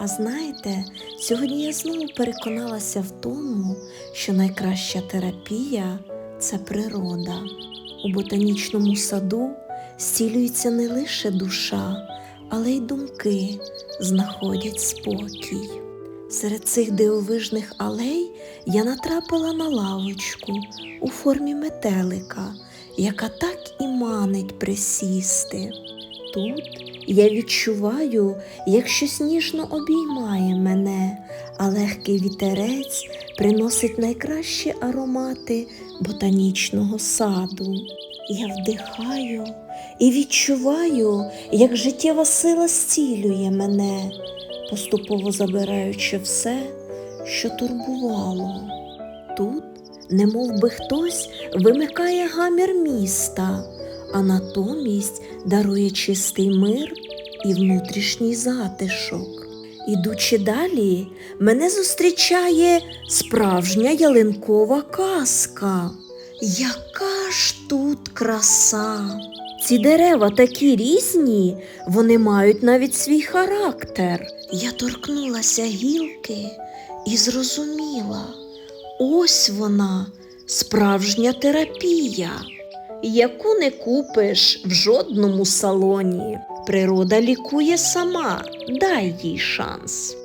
А знаєте, сьогодні я знову переконалася в тому, що найкраща терапія це природа. У ботанічному саду зцілюється не лише душа, але й думки знаходять спокій. Серед цих дивовижних алей я натрапила на лавочку у формі метелика, яка так і манить присісти. Тут я відчуваю, як щось ніжно обіймає мене, а легкий вітерець приносить найкращі аромати ботанічного саду. Я вдихаю і відчуваю, як життєва сила зцілює мене, поступово забираючи все, що турбувало. Тут, немов би хтось, вимикає гамір міста, а натомість дарує чистий мир і внутрішній затишок. Ідучи далі, мене зустрічає справжня ялинкова казка. Яка ж тут краса! Ці дерева такі різні, вони мають навіть свій характер. Я торкнулася гілки і зрозуміла, ось вона, справжня терапія, яку не купиш в жодному салоні. Природа лікує сама, дай їй шанс.